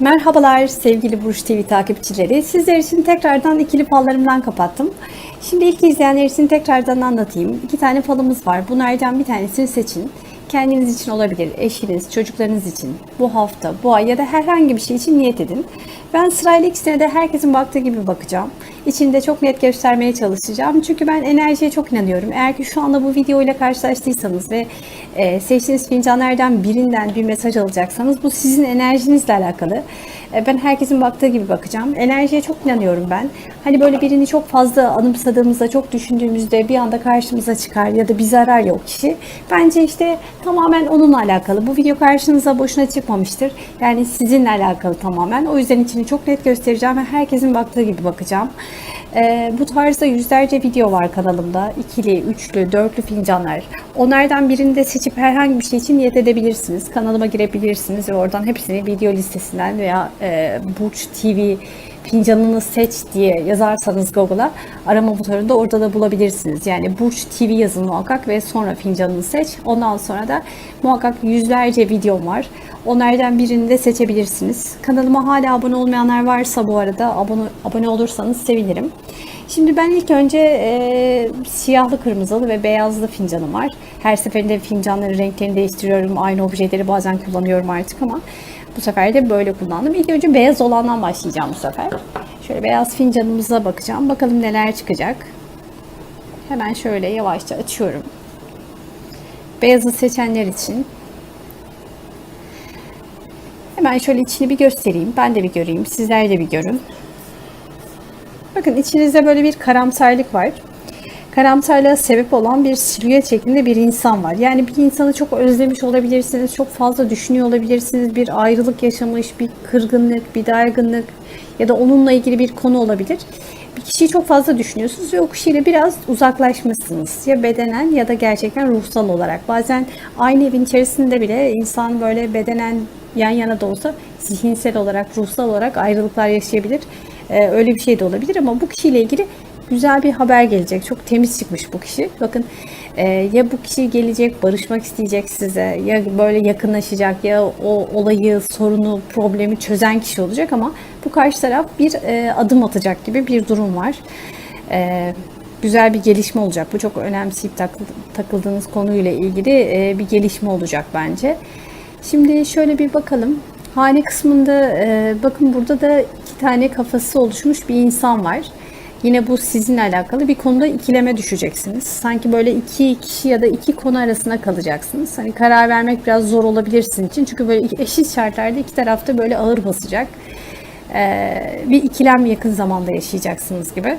Merhabalar sevgili Burç TV takipçileri. Sizler için tekrardan ikili fallarımdan kapattım. Şimdi ilk izleyenler için tekrardan anlatayım. İki tane falımız var. Bunlardan bir tanesini seçin. Kendiniz için olabilir, eşiniz, çocuklarınız için, bu hafta, bu ay ya da herhangi bir şey için niyet edin. Ben sırayla ikisine de herkesin baktığı gibi bakacağım. İçinde çok net göstermeye çalışacağım. Çünkü ben enerjiye çok inanıyorum. Eğer ki şu anda bu video ile karşılaştıysanız ve e, seçtiğiniz fincanlardan birinden bir mesaj alacaksanız bu sizin enerjinizle alakalı. E, ben herkesin baktığı gibi bakacağım. Enerjiye çok inanıyorum ben. Hani böyle birini çok fazla anımsadığımızda, çok düşündüğümüzde bir anda karşımıza çıkar ya da bizi arar ya o kişi. Bence işte tamamen onunla alakalı. Bu video karşınıza boşuna çıkmamıştır. Yani sizinle alakalı tamamen. O yüzden içini çok net göstereceğim ve herkesin baktığı gibi bakacağım. Ee, bu tarzda yüzlerce video var kanalımda. İkili, üçlü, dörtlü fincanlar. Onlardan birini de seçip herhangi bir şey için niyet edebilirsiniz. Kanalıma girebilirsiniz ve oradan hepsini video listesinden veya e, Burç TV fincanını seç diye yazarsanız Google'a arama butonunda orada da bulabilirsiniz. Yani Burç TV yazın muhakkak ve sonra fincanını seç. Ondan sonra da muhakkak yüzlerce videom var. Onlardan birini de seçebilirsiniz. Kanalıma hala abone olmayanlar varsa bu arada abone, abone olursanız sevinirim. Şimdi ben ilk önce e, siyahlı, kırmızılı ve beyazlı fincanım var. Her seferinde fincanların renklerini değiştiriyorum. Aynı objeleri bazen kullanıyorum artık ama bu sefer de böyle kullandım. İlk önce beyaz olandan başlayacağım bu sefer. Şöyle beyaz fincanımıza bakacağım. Bakalım neler çıkacak. Hemen şöyle yavaşça açıyorum. Beyazı seçenler için Hemen şöyle içini bir göstereyim. Ben de bir göreyim. Sizler de bir görün. Bakın içinizde böyle bir karamsarlık var. Karamsarlığa sebep olan bir silüet şeklinde bir insan var. Yani bir insanı çok özlemiş olabilirsiniz. Çok fazla düşünüyor olabilirsiniz. Bir ayrılık yaşamış, bir kırgınlık, bir dargınlık ya da onunla ilgili bir konu olabilir. Bir kişiyi çok fazla düşünüyorsunuz ve o kişiyle biraz uzaklaşmışsınız. Ya bedenen ya da gerçekten ruhsal olarak. Bazen aynı evin içerisinde bile insan böyle bedenen yan yana da olsa zihinsel olarak, ruhsal olarak ayrılıklar yaşayabilir. Ee, öyle bir şey de olabilir ama bu kişiyle ilgili güzel bir haber gelecek. Çok temiz çıkmış bu kişi. Bakın e, ya bu kişi gelecek, barışmak isteyecek size ya böyle yakınlaşacak ya o olayı, sorunu, problemi çözen kişi olacak ama bu karşı taraf bir e, adım atacak gibi bir durum var. E, güzel bir gelişme olacak. Bu çok önemseyip takı- takıldığınız konuyla ilgili e, bir gelişme olacak bence. Şimdi şöyle bir bakalım. Hane kısmında e, bakın burada da iki tane kafası oluşmuş bir insan var. Yine bu sizinle alakalı bir konuda ikileme düşeceksiniz. Sanki böyle iki kişi ya da iki konu arasında kalacaksınız. Hani karar vermek biraz zor olabilir sizin için. Çünkü böyle eşit şartlarda iki tarafta böyle ağır basacak. Ee, bir ikilem yakın zamanda yaşayacaksınız gibi.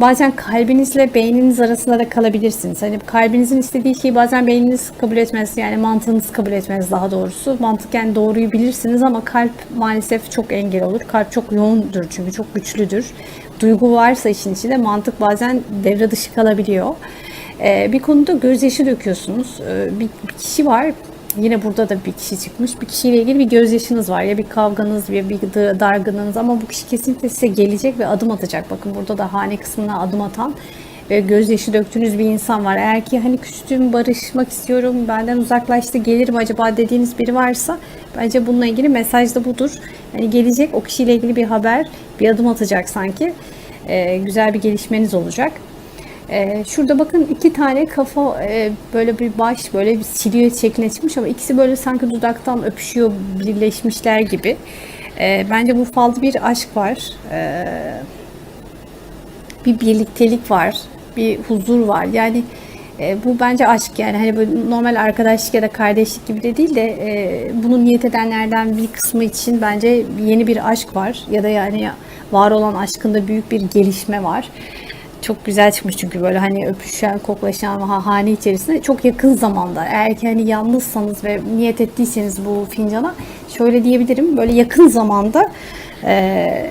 Bazen kalbinizle beyniniz arasında da kalabilirsiniz. Hani kalbinizin istediği şeyi bazen beyniniz kabul etmez. Yani mantığınız kabul etmez daha doğrusu. Mantıken doğruyu bilirsiniz ama kalp maalesef çok engel olur. Kalp çok yoğundur çünkü çok güçlüdür. Duygu varsa işin içinde mantık bazen devre dışı kalabiliyor. Ee, bir konuda gözyaşı döküyorsunuz. Ee, bir kişi var Yine burada da bir kişi çıkmış. Bir kişiyle ilgili bir gözyaşınız var. Ya bir kavganız ya bir dargınlığınız ama bu kişi kesinlikle size gelecek ve adım atacak. Bakın burada da hane kısmına adım atan ve gözyaşı döktüğünüz bir insan var. Eğer ki hani küstüm, barışmak istiyorum, benden uzaklaştı, gelirim acaba dediğiniz biri varsa bence bununla ilgili mesaj da budur. Yani gelecek o kişiyle ilgili bir haber, bir adım atacak sanki. Ee, güzel bir gelişmeniz olacak. Ee, şurada bakın iki tane kafa e, böyle bir baş böyle bir silüet şekline çıkmış ama ikisi böyle sanki dudaktan öpüşüyor birleşmişler gibi. Ee, bence bu falda bir aşk var. Ee, bir birliktelik var. Bir huzur var. Yani e, bu bence aşk yani hani böyle normal arkadaşlık ya da kardeşlik gibi de değil de e, bunu niyet edenlerden bir kısmı için bence yeni bir aşk var ya da yani var olan aşkında büyük bir gelişme var. Çok güzel çıkmış çünkü böyle hani öpüşen, koklaşan ha- hane içerisinde çok yakın zamanda. Eğer ki hani yalnızsanız ve niyet ettiyseniz bu fincana şöyle diyebilirim. Böyle yakın zamanda e,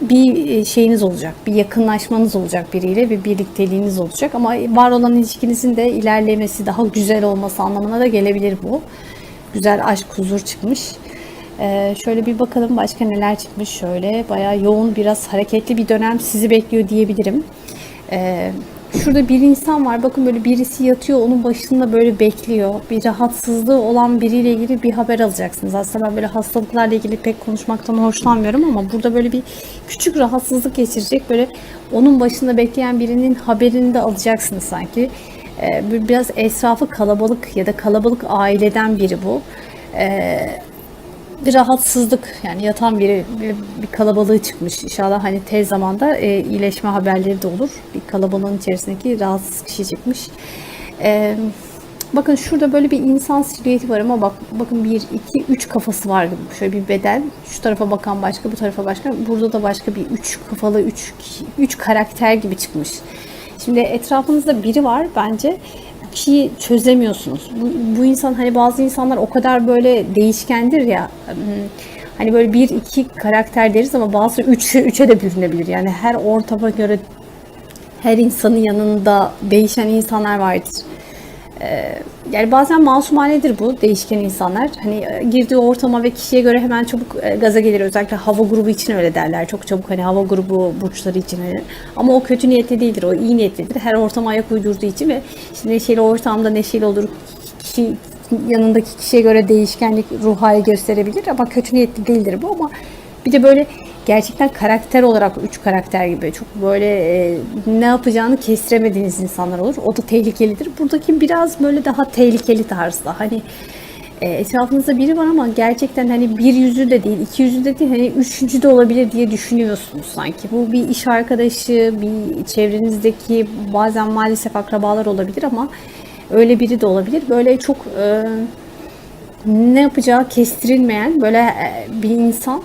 bir şeyiniz olacak, bir yakınlaşmanız olacak biriyle, bir birlikteliğiniz olacak. Ama var olan ilişkinizin de ilerlemesi, daha güzel olması anlamına da gelebilir bu. Güzel aşk, huzur çıkmış. Ee, şöyle bir bakalım başka neler çıkmış. Şöyle bayağı yoğun, biraz hareketli bir dönem sizi bekliyor diyebilirim. Ee, Şurada bir insan var. Bakın böyle birisi yatıyor. Onun başında böyle bekliyor. Bir rahatsızlığı olan biriyle ilgili bir haber alacaksınız. Aslında ben böyle hastalıklarla ilgili pek konuşmaktan hoşlanmıyorum ama burada böyle bir küçük rahatsızlık geçirecek. Böyle onun başında bekleyen birinin haberini de alacaksınız sanki. Ee, bir- biraz etrafı kalabalık ya da kalabalık aileden biri bu. Ee, bir rahatsızlık yani yatan biri bir, bir kalabalığı çıkmış. İnşallah hani tez zamanda e, iyileşme haberleri de olur. Bir kalabalığın içerisindeki rahatsız kişi çıkmış. E, bakın şurada böyle bir insan silüeti var ama bak bakın bir, iki, üç kafası var gibi. Şöyle bir beden. Şu tarafa bakan başka, bu tarafa başka. Burada da başka bir üç kafalı, üç, üç karakter gibi çıkmış. Şimdi etrafınızda biri var bence kişiyi çözemiyorsunuz. Bu, bu insan hani bazı insanlar o kadar böyle değişkendir ya. hmm, Hani böyle bir iki karakter deriz ama bazı üçe, üçe de bürünebilir. Yani her ortama göre her insanın yanında değişen insanlar vardır. Ee, yani bazen masumanedir bu değişken insanlar. Hani e, girdiği ortama ve kişiye göre hemen çabuk e, gaza gelir. Özellikle hava grubu için öyle derler. Çok çabuk hani hava grubu burçları için öyle. Ama o kötü niyetli değildir. O iyi niyetlidir. Her ortama ayak uydurduğu için ve işte neşeli ortamda neşeli olur. Kişi yanındaki kişiye göre değişkenlik ruh hali gösterebilir ama kötü niyetli değildir bu ama bir de böyle gerçekten karakter olarak üç karakter gibi çok böyle e, ne yapacağını kestiremediğiniz insanlar olur. O da tehlikelidir. Buradaki biraz böyle daha tehlikeli tarzda. Hani e, etrafınızda biri var ama gerçekten hani bir yüzü de değil, iki yüzü de değil, hani üçüncü de olabilir diye düşünüyorsunuz sanki. Bu bir iş arkadaşı, bir çevrenizdeki bazen maalesef akrabalar olabilir ama öyle biri de olabilir. Böyle çok e, ne yapacağı kestirilmeyen böyle e, bir insan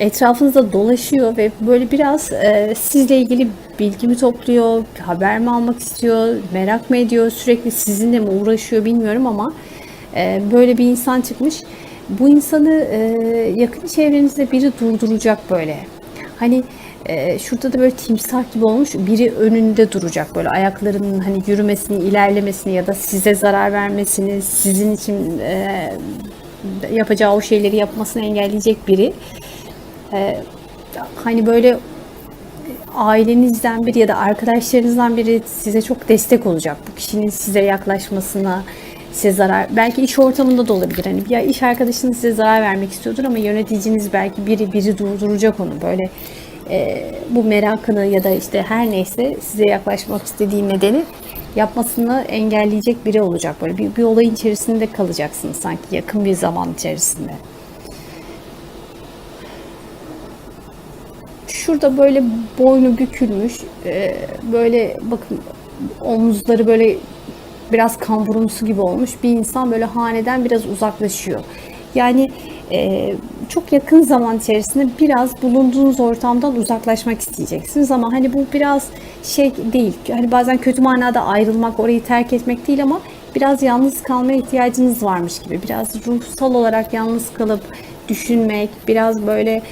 etrafınızda dolaşıyor ve böyle biraz e, sizle ilgili bilgi mi topluyor, haber mi almak istiyor, merak mı ediyor, sürekli sizinle mi uğraşıyor bilmiyorum ama e, böyle bir insan çıkmış. Bu insanı e, yakın çevrenizde biri durduracak böyle. Hani e, şurada da böyle timsah gibi olmuş biri önünde duracak böyle ayaklarının hani yürümesini, ilerlemesini ya da size zarar vermesini, sizin için e, yapacağı o şeyleri yapmasını engelleyecek biri. E, hani böyle ailenizden biri ya da arkadaşlarınızdan biri size çok destek olacak. Bu kişinin size yaklaşmasına, size zarar, belki iş ortamında da olabilir. Hani ya iş arkadaşınız size zarar vermek istiyordur ama yöneticiniz belki biri biri durduracak onu. Böyle e, bu merakını ya da işte her neyse size yaklaşmak istediği nedeni yapmasını engelleyecek biri olacak. Böyle bir, bir olayın içerisinde kalacaksınız sanki yakın bir zaman içerisinde. Şurada böyle boynu bükülmüş, e, böyle bakın omuzları böyle biraz kamburumsu gibi olmuş bir insan böyle haneden biraz uzaklaşıyor. Yani e, çok yakın zaman içerisinde biraz bulunduğunuz ortamdan uzaklaşmak isteyeceksiniz ama hani bu biraz şey değil. Hani bazen kötü manada ayrılmak, orayı terk etmek değil ama biraz yalnız kalmaya ihtiyacınız varmış gibi. Biraz ruhsal olarak yalnız kalıp düşünmek, biraz böyle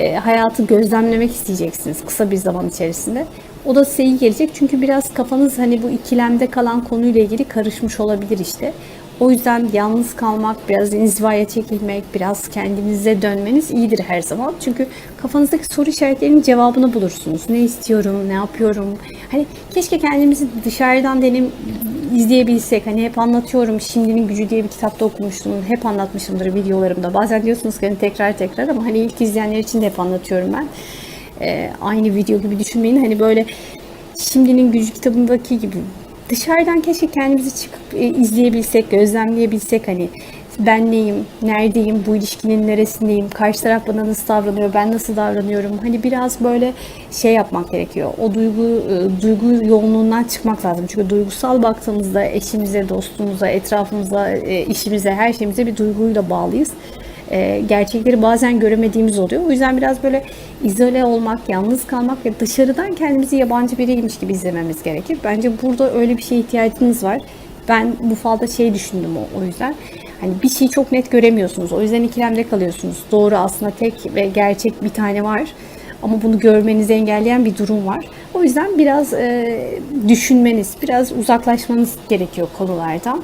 e, hayatı gözlemlemek isteyeceksiniz kısa bir zaman içerisinde. O da size iyi gelecek çünkü biraz kafanız hani bu ikilemde kalan konuyla ilgili karışmış olabilir işte. O yüzden yalnız kalmak, biraz inzivaya çekilmek, biraz kendinize dönmeniz iyidir her zaman. Çünkü kafanızdaki soru işaretlerinin cevabını bulursunuz. Ne istiyorum, ne yapıyorum? Hani keşke kendimizi dışarıdan denim izleyebilsek. Hani hep anlatıyorum. Şimdinin Gücü diye bir kitapta okumuştum. Hep anlatmışımdır videolarımda. Bazen diyorsunuz ki hani tekrar tekrar ama hani ilk izleyenler için de hep anlatıyorum ben. Ee, aynı video gibi düşünmeyin. Hani böyle Şimdinin Gücü kitabındaki gibi dışarıdan keşke kendimizi çıkıp e, izleyebilsek, gözlemleyebilsek hani ben neyim, neredeyim, bu ilişkinin neresindeyim, karşı taraf bana nasıl davranıyor, ben nasıl davranıyorum. Hani biraz böyle şey yapmak gerekiyor. O duygu e, duygu yoğunluğundan çıkmak lazım. Çünkü duygusal baktığımızda eşimize, dostumuza, etrafımıza, e, işimize, her şeyimize bir duyguyla bağlıyız e, gerçekleri bazen göremediğimiz oluyor. O yüzden biraz böyle izole olmak, yalnız kalmak ve dışarıdan kendimizi yabancı biriymiş gibi izlememiz gerekir. Bence burada öyle bir şeye ihtiyacınız var. Ben bu falda şey düşündüm o, o yüzden. Hani bir şeyi çok net göremiyorsunuz. O yüzden ikilemde kalıyorsunuz. Doğru aslında tek ve gerçek bir tane var. Ama bunu görmenizi engelleyen bir durum var. O yüzden biraz e, düşünmeniz, biraz uzaklaşmanız gerekiyor konulardan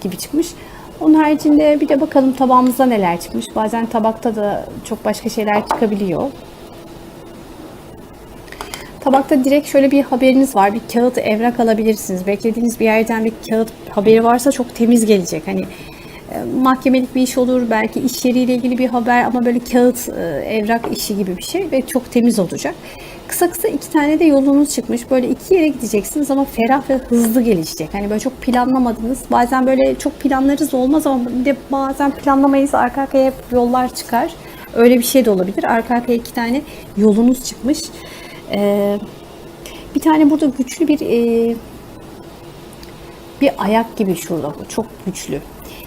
gibi çıkmış. Onun haricinde bir de bakalım tabağımızda neler çıkmış. Bazen tabakta da çok başka şeyler çıkabiliyor. Tabakta direkt şöyle bir haberiniz var. Bir kağıt evrak alabilirsiniz. Beklediğiniz bir yerden bir kağıt haberi varsa çok temiz gelecek. Hani e, mahkemelik bir iş olur, belki iş yeriyle ilgili bir haber ama böyle kağıt e, evrak işi gibi bir şey ve çok temiz olacak. Kısa kısa iki tane de yolunuz çıkmış. Böyle iki yere gideceksiniz ama ferah ve hızlı gelişecek. Hani böyle çok planlamadınız. Bazen böyle çok planlarız olmaz ama bir de bazen planlamayız arka arkaya hep yollar çıkar. Öyle bir şey de olabilir. Arka arkaya iki tane yolunuz çıkmış. Ee, bir tane burada güçlü bir e, bir ayak gibi şurada. Çok güçlü.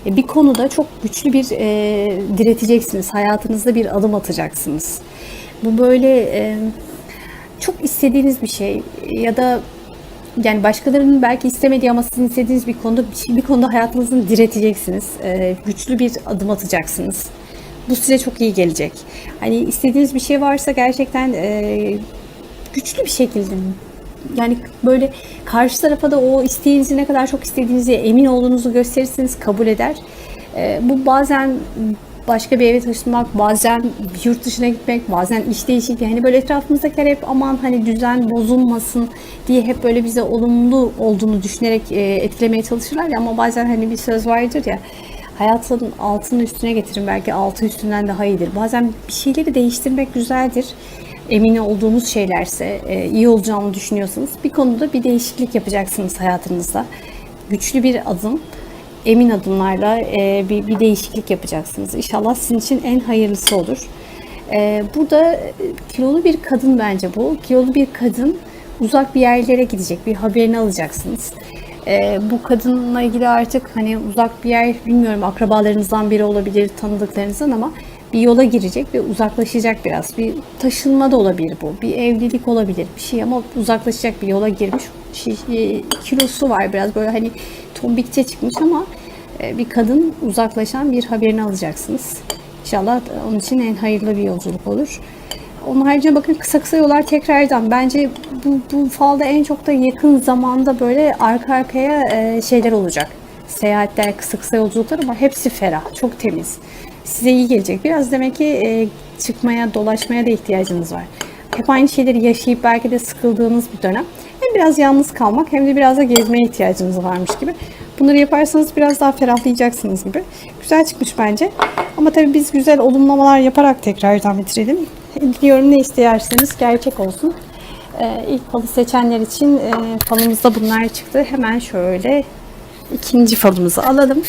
E, Bir konuda çok güçlü bir e, direteceksiniz. Hayatınızda bir adım atacaksınız. Bu böyle e, çok istediğiniz bir şey ya da yani başkalarının belki istemediği ama sizin istediğiniz bir konuda bir konuda hayatınızın direteceksiniz. E, güçlü bir adım atacaksınız. Bu size çok iyi gelecek. Hani istediğiniz bir şey varsa gerçekten e, güçlü bir şekilde yani böyle karşı tarafa da o isteğinizi ne kadar çok istediğinizi emin olduğunuzu gösterirseniz kabul eder. Ee, bu bazen başka bir eve taşınmak, bazen yurt dışına gitmek, bazen iş değişikliği. Hani böyle etrafımızdakiler hep aman hani düzen bozulmasın diye hep böyle bize olumlu olduğunu düşünerek e, etkilemeye çalışırlar ya ama bazen hani bir söz vardır ya hayatın altını üstüne getirin belki altı üstünden daha iyidir. Bazen bir şeyleri değiştirmek güzeldir emin olduğunuz şeylerse, e, iyi olacağını düşünüyorsanız bir konuda bir değişiklik yapacaksınız hayatınızda. Güçlü bir adım, emin adımlarla e, bir, bir değişiklik yapacaksınız. İnşallah sizin için en hayırlısı olur. E, burada e, kilolu bir kadın bence bu. Kilolu bir kadın uzak bir yerlere gidecek, bir haberini alacaksınız. E, bu kadınla ilgili artık hani uzak bir yer bilmiyorum akrabalarınızdan biri olabilir, tanıdıklarınızdan ama bir yola girecek ve uzaklaşacak biraz. Bir taşınma da olabilir bu. Bir evlilik olabilir bir şey ama uzaklaşacak bir yola girmiş. E, kilosu var biraz böyle hani tombikçe çıkmış ama e, bir kadın uzaklaşan bir haberini alacaksınız. İnşallah onun için en hayırlı bir yolculuk olur. Onun haricinde bakın kısa kısa yollar tekrardan. Bence bu, bu falda en çok da yakın zamanda böyle arka arkaya e, şeyler olacak. Seyahatler, kısa kısa yolculuklar ama hepsi ferah, çok temiz size iyi gelecek. Biraz demek ki e, çıkmaya, dolaşmaya da ihtiyacınız var. Hep aynı şeyleri yaşayıp belki de sıkıldığınız bir dönem. Hem biraz yalnız kalmak hem de biraz da gezmeye ihtiyacınız varmış gibi. Bunları yaparsanız biraz daha ferahlayacaksınız gibi. Güzel çıkmış bence. Ama tabii biz güzel olumlamalar yaparak tekrardan bitirelim. Diliyorum ne isterseniz gerçek olsun. Ee, ilk falı seçenler için e, falımızda bunlar çıktı. Hemen şöyle ikinci falımızı alalım.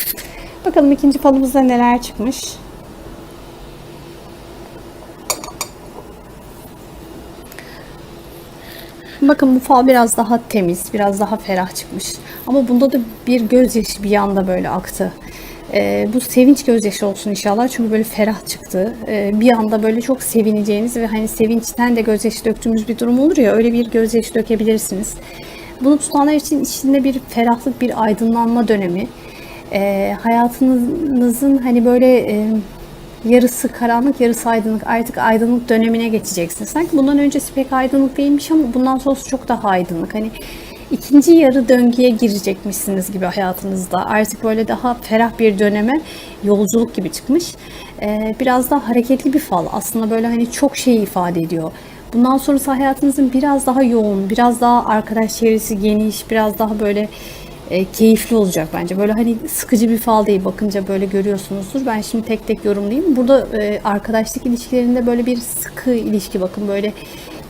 Bakalım ikinci falımızda neler çıkmış. Bakın bu fal biraz daha temiz, biraz daha ferah çıkmış. Ama bunda da bir gözyaşı bir yanda böyle aktı. Ee, bu sevinç gözyaşı olsun inşallah çünkü böyle ferah çıktı. Ee, bir anda böyle çok sevineceğiniz ve hani sevinçten de gözyaşı döktüğümüz bir durum olur ya öyle bir gözyaşı dökebilirsiniz. Bunu tutanlar için içinde bir ferahlık, bir aydınlanma dönemi. Ee, hayatınızın hani böyle e, yarısı karanlık yarısı aydınlık artık aydınlık dönemine geçeceksiniz. Sanki bundan öncesi pek aydınlık değilmiş ama bundan sonrası çok daha aydınlık. Hani ikinci yarı döngüye girecekmişsiniz gibi hayatınızda. Artık böyle daha ferah bir döneme yolculuk gibi çıkmış. Ee, biraz daha hareketli bir fal. Aslında böyle hani çok şey ifade ediyor. Bundan sonrası hayatınızın biraz daha yoğun, biraz daha arkadaş çevresi geniş, biraz daha böyle e, keyifli olacak bence. Böyle hani sıkıcı bir fal değil. Bakınca böyle görüyorsunuzdur. Ben şimdi tek tek yorumlayayım. Burada e, arkadaşlık ilişkilerinde böyle bir sıkı ilişki bakın böyle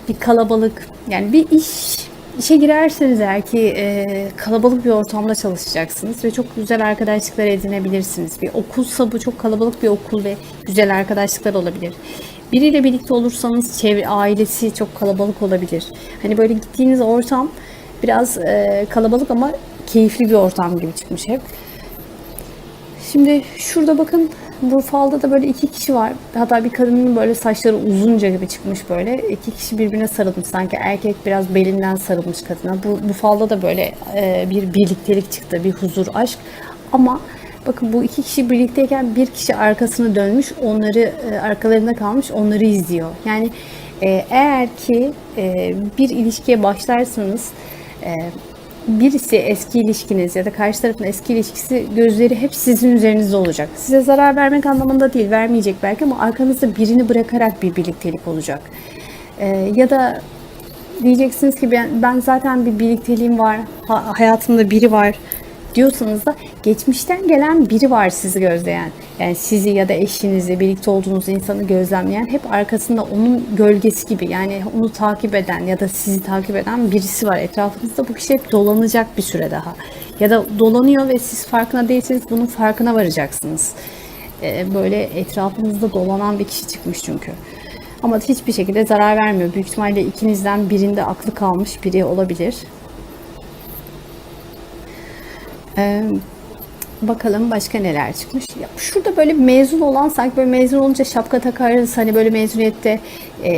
bir kalabalık yani bir iş işe girerseniz eğer ki e, kalabalık bir ortamda çalışacaksınız ve çok güzel arkadaşlıklar edinebilirsiniz. Bir okulsa bu çok kalabalık bir okul ve güzel arkadaşlıklar olabilir. Biriyle birlikte olursanız çevre ailesi çok kalabalık olabilir. Hani böyle gittiğiniz ortam biraz e, kalabalık ama keyifli bir ortam gibi çıkmış hep. Şimdi şurada bakın bu falda da böyle iki kişi var. Hatta bir kadının böyle saçları uzunca gibi çıkmış böyle. İki kişi birbirine sarılmış sanki erkek biraz belinden sarılmış kadına. Bu, bu falda da böyle e, bir birliktelik çıktı, bir huzur, aşk. Ama bakın bu iki kişi birlikteyken bir kişi arkasını dönmüş, onları e, arkalarında kalmış, onları izliyor. Yani e, eğer ki e, bir ilişkiye başlarsanız e, birisi eski ilişkiniz ya da karşı tarafın eski ilişkisi gözleri hep sizin üzerinizde olacak. Size zarar vermek anlamında değil, vermeyecek belki ama arkanızda birini bırakarak bir birliktelik olacak. Ee, ya da diyeceksiniz ki ben, ben zaten bir birlikteliğim var, ha- hayatımda biri var diyorsanız da geçmişten gelen biri var sizi gözleyen. Yani sizi ya da eşinizi, birlikte olduğunuz insanı gözlemleyen hep arkasında onun gölgesi gibi yani onu takip eden ya da sizi takip eden birisi var etrafınızda. Bu kişi hep dolanacak bir süre daha. Ya da dolanıyor ve siz farkına değilseniz bunun farkına varacaksınız. Ee, böyle etrafınızda dolanan bir kişi çıkmış çünkü. Ama hiçbir şekilde zarar vermiyor. Büyük ihtimalle ikinizden birinde aklı kalmış biri olabilir. Ee, bakalım başka neler çıkmış. Ya şurada böyle mezun olan sanki böyle mezun olunca şapka takarız hani böyle mezuniyette e,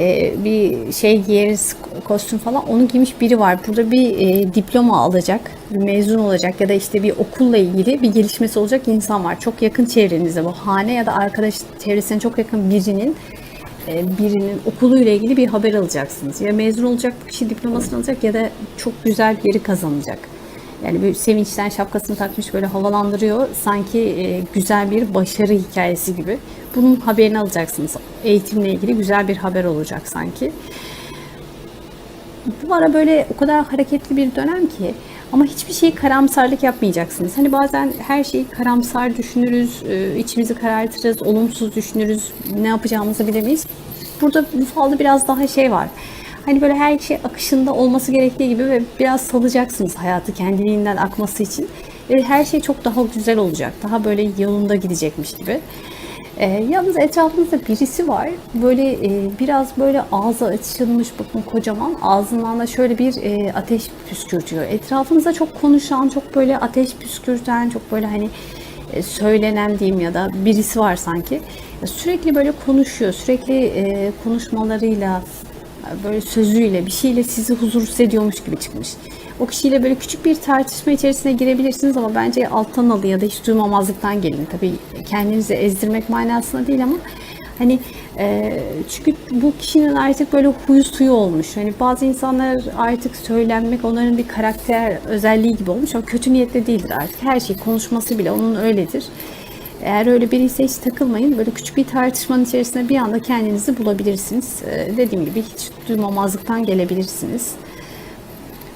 bir şey giyeriz kostüm falan onu giymiş biri var. Burada bir e, diploma alacak, bir mezun olacak ya da işte bir okulla ilgili bir gelişmesi olacak insan var. Çok yakın çevrenizde bu hane ya da arkadaş çevresine çok yakın birinin e, birinin okuluyla ilgili bir haber alacaksınız. Ya mezun olacak bu kişi diplomasını alacak ya da çok güzel bir yeri kazanacak. Yani böyle sevinçten şapkasını takmış böyle havalandırıyor. Sanki e, güzel bir başarı hikayesi gibi. Bunun haberini alacaksınız. Eğitimle ilgili güzel bir haber olacak sanki. Bu ara böyle o kadar hareketli bir dönem ki ama hiçbir şeyi karamsarlık yapmayacaksınız. Hani bazen her şeyi karamsar düşünürüz, e, içimizi karartırız, olumsuz düşünürüz, ne yapacağımızı bilemeyiz. Burada bu falda biraz daha şey var. Hani böyle her şey akışında olması gerektiği gibi ve biraz salacaksınız hayatı kendiliğinden akması için. Ve her şey çok daha güzel olacak. Daha böyle yolunda gidecekmiş gibi. E, yalnız etrafınızda birisi var. Böyle e, biraz böyle ağzı açılmış bakın kocaman. Ağzından da şöyle bir e, ateş püskürtüyor. Etrafınızda çok konuşan, çok böyle ateş püskürten, çok böyle hani e, söylenen diyeyim ya da birisi var sanki. Sürekli böyle konuşuyor. Sürekli e, konuşmalarıyla böyle sözüyle bir şeyle sizi huzursuz ediyormuş gibi çıkmış. O kişiyle böyle küçük bir tartışma içerisine girebilirsiniz ama bence alttan alın ya da hiç duymamazlıktan gelin. Tabii kendinizi ezdirmek manasında değil ama hani e, çünkü bu kişinin artık böyle huyu suyu olmuş. Hani bazı insanlar artık söylenmek onların bir karakter özelliği gibi olmuş ama kötü niyetli değildir artık. Her şey konuşması bile onun öyledir. Eğer öyle biriyse hiç takılmayın. Böyle küçük bir tartışmanın içerisinde bir anda kendinizi bulabilirsiniz. Ee, dediğim gibi hiç duymamazlıktan gelebilirsiniz.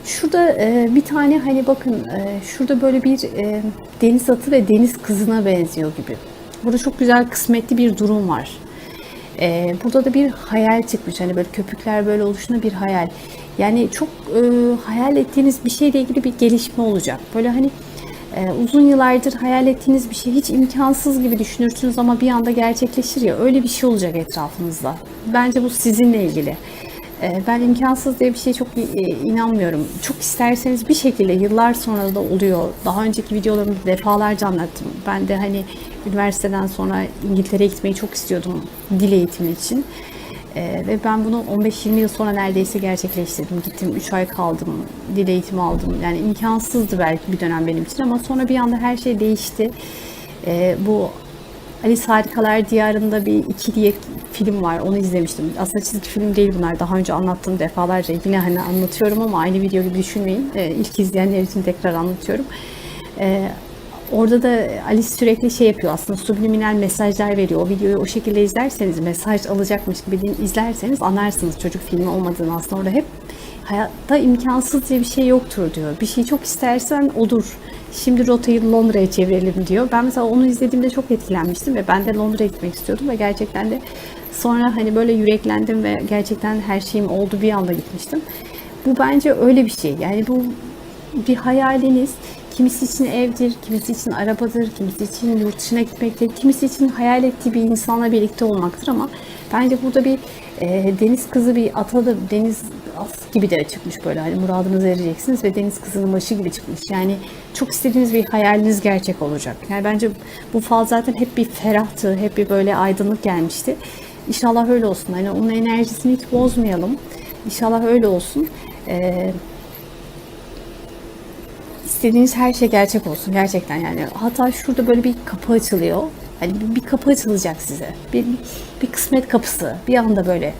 Şurada e, bir tane hani bakın e, şurada böyle bir e, deniz atı ve deniz kızına benziyor gibi. Burada çok güzel kısmetli bir durum var. Burada da bir hayal çıkmış. Hani böyle köpükler böyle oluşuna bir hayal. Yani çok e, hayal ettiğiniz bir şeyle ilgili bir gelişme olacak. Böyle hani ee, uzun yıllardır hayal ettiğiniz bir şey hiç imkansız gibi düşünürsünüz ama bir anda gerçekleşir ya öyle bir şey olacak etrafınızda. Bence bu sizinle ilgili. Ee, ben imkansız diye bir şeye çok e, inanmıyorum. Çok isterseniz bir şekilde yıllar sonra da oluyor. Daha önceki videolarımda defalarca anlattım. Ben de hani üniversiteden sonra İngiltere'ye gitmeyi çok istiyordum dil eğitimi için. Ee, ve ben bunu 15-20 yıl sonra neredeyse gerçekleştirdim. Gittim 3 ay kaldım, dil eğitimi aldım. Yani imkansızdı belki bir dönem benim için ama sonra bir anda her şey değişti. Ee, bu Alice Harikalar Diyarı'nda bir iki diye film var. Onu izlemiştim. Aslında çizgi film değil bunlar. Daha önce anlattım defalarca. Yine hani anlatıyorum ama aynı video gibi düşünmeyin. Ee, ilk izleyenler için tekrar anlatıyorum. Ee, Orada da Alice sürekli şey yapıyor aslında subliminal mesajlar veriyor. O videoyu o şekilde izlerseniz mesaj alacakmış gibi izlerseniz anlarsınız çocuk filmi olmadığını aslında orada hep hayatta imkansız diye bir şey yoktur diyor. Bir şeyi çok istersen olur. Şimdi rotayı Londra'ya çevirelim diyor. Ben mesela onu izlediğimde çok etkilenmiştim ve ben de Londra'ya gitmek istiyordum ve gerçekten de sonra hani böyle yüreklendim ve gerçekten her şeyim oldu bir anda gitmiştim. Bu bence öyle bir şey. Yani bu bir hayaliniz Kimisi için evdir, kimisi için arabadır, kimisi için yurt dışına gitmektir, kimisi için hayal ettiği bir insanla birlikte olmaktır ama bence burada bir e, deniz kızı bir ata da deniz at gibi de çıkmış böyle hani muradınızı ereceksiniz ve deniz kızının başı gibi çıkmış. Yani çok istediğiniz bir hayaliniz gerçek olacak. Yani bence bu fal zaten hep bir ferahtı, hep bir böyle aydınlık gelmişti. İnşallah öyle olsun. Hani onun enerjisini hiç bozmayalım. İnşallah öyle olsun. Ee, istediğiniz her şey gerçek olsun gerçekten yani. Hatta şurada böyle bir kapı açılıyor. Hani bir, bir kapı açılacak size. Bir, bir, bir kısmet kapısı. Bir anda böyle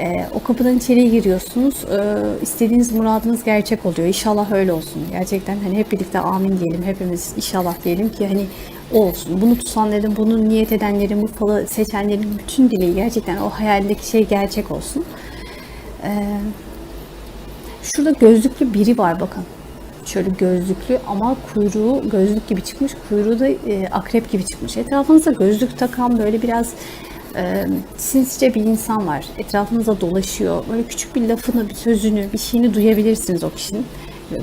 e, o kapıdan içeriye giriyorsunuz. E, istediğiniz muradınız gerçek oluyor. İnşallah öyle olsun. Gerçekten hani hep birlikte amin diyelim. Hepimiz inşallah diyelim ki hani o olsun. Bunu tutanların, bunu niyet edenlerin, bu falı seçenlerin bütün dileği gerçekten o hayalindeki şey gerçek olsun. Eee Şurada gözlüklü biri var bakın. Şöyle gözlüklü ama kuyruğu gözlük gibi çıkmış. Kuyruğu da e, akrep gibi çıkmış. Etrafınızda gözlük takan böyle biraz e, sinsice bir insan var. Etrafınıza dolaşıyor. Böyle küçük bir lafını, bir sözünü, bir şeyini duyabilirsiniz o kişinin.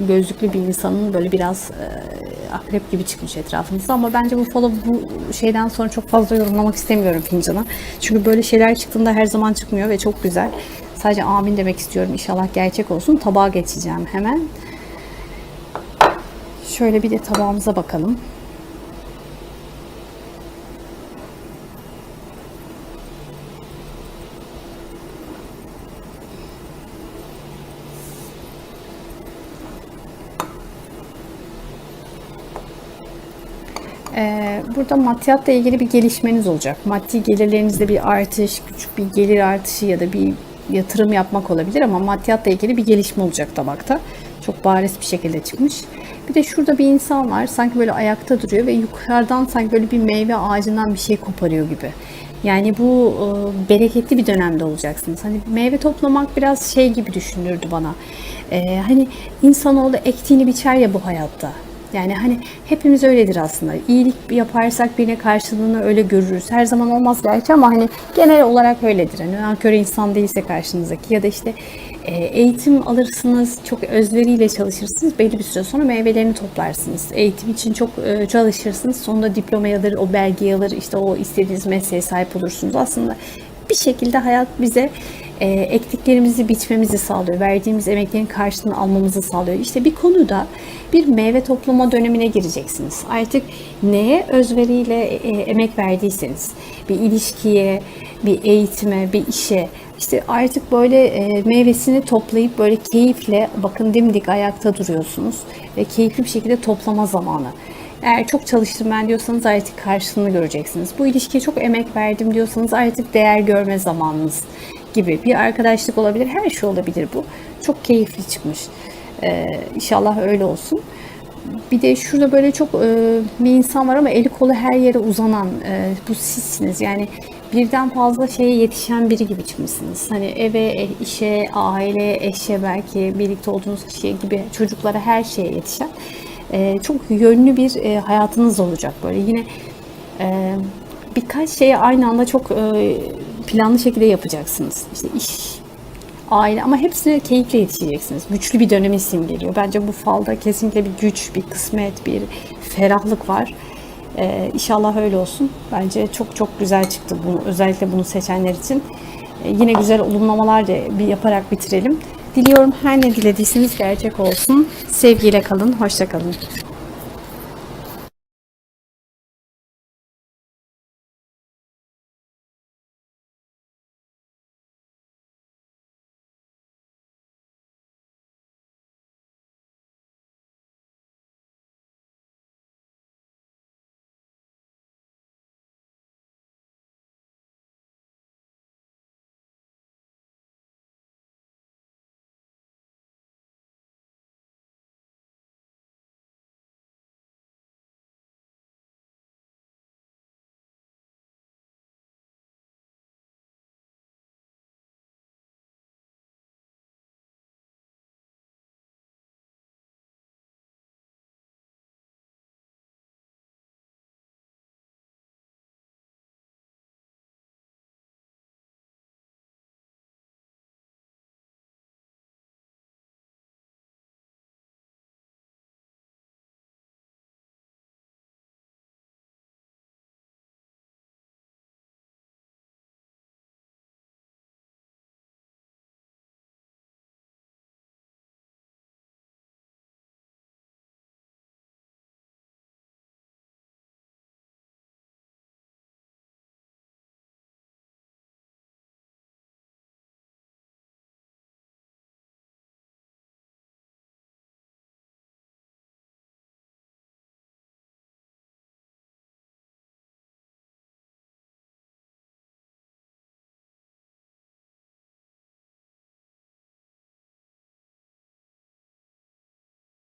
Gözlüklü bir insanın böyle biraz e, akrep gibi çıkmış etrafınızda ama bence bu follow bu şeyden sonra çok fazla yorumlamak istemiyorum fincana. Çünkü böyle şeyler çıktığında her zaman çıkmıyor ve çok güzel. Sadece amin demek istiyorum. İnşallah gerçek olsun. Tabağa geçeceğim hemen. Şöyle bir de tabağımıza bakalım. Ee, burada maddiyatla ilgili bir gelişmeniz olacak. Maddi gelirlerinizde bir artış, küçük bir gelir artışı ya da bir yatırım yapmak olabilir ama maddiyatla ilgili bir gelişme olacak tabakta. Çok bariz bir şekilde çıkmış. Bir de şurada bir insan var. Sanki böyle ayakta duruyor ve yukarıdan sanki böyle bir meyve ağacından bir şey koparıyor gibi. Yani bu e, bereketli bir dönemde olacaksınız. Hani meyve toplamak biraz şey gibi düşünürdü bana. E, hani insanoğlu ektiğini biçer ya bu hayatta. Yani hani hepimiz öyledir aslında. İyilik yaparsak birine karşılığını öyle görürüz. Her zaman olmaz gerçi ama hani genel olarak öyledir. Hani nankör insan değilse karşınızdaki ya da işte e, eğitim alırsınız, çok özveriyle çalışırsınız. Belli bir süre sonra meyvelerini toplarsınız. Eğitim için çok e, çalışırsınız. Sonunda diplomayı alır, o belgeyi alır, işte o istediğiniz mesleğe sahip olursunuz. Aslında bir şekilde hayat bize e, ektiklerimizi biçmemizi sağlıyor. Verdiğimiz emeklerin karşılığını almamızı sağlıyor. İşte bir konuda bir meyve toplama dönemine gireceksiniz. Artık neye özveriyle e, emek verdiyseniz, bir ilişkiye, bir eğitime, bir işe, işte artık böyle e, meyvesini toplayıp böyle keyifle, bakın dimdik ayakta duruyorsunuz ve keyifli bir şekilde toplama zamanı. Eğer çok çalıştım ben diyorsanız artık karşılığını göreceksiniz. Bu ilişkiye çok emek verdim diyorsanız artık değer görme zamanınız gibi. Bir arkadaşlık olabilir, her şey olabilir bu. Çok keyifli çıkmış. Ee, inşallah öyle olsun. Bir de şurada böyle çok e, bir insan var ama eli kolu her yere uzanan e, bu sizsiniz. Yani birden fazla şeye yetişen biri gibi çıkmışsınız. Hani eve, e, işe, aile, eşe belki birlikte olduğunuz kişiye gibi çocuklara her şeye yetişen e, çok yönlü bir e, hayatınız olacak böyle. Yine e, birkaç şeyi aynı anda çok e, planlı şekilde yapacaksınız. İşte iş, aile ama hepsine keyifle yetişeceksiniz. Güçlü bir dönemi simgeliyor. Bence bu falda kesinlikle bir güç, bir kısmet, bir ferahlık var. Ee, inşallah öyle olsun. Bence çok çok güzel çıktı bunu özellikle bunu seçenler için. Ee, yine güzel olumlamalar da bir yaparak bitirelim. Diliyorum her ne dilediyseniz gerçek olsun. Sevgiyle kalın, hoşça kalın.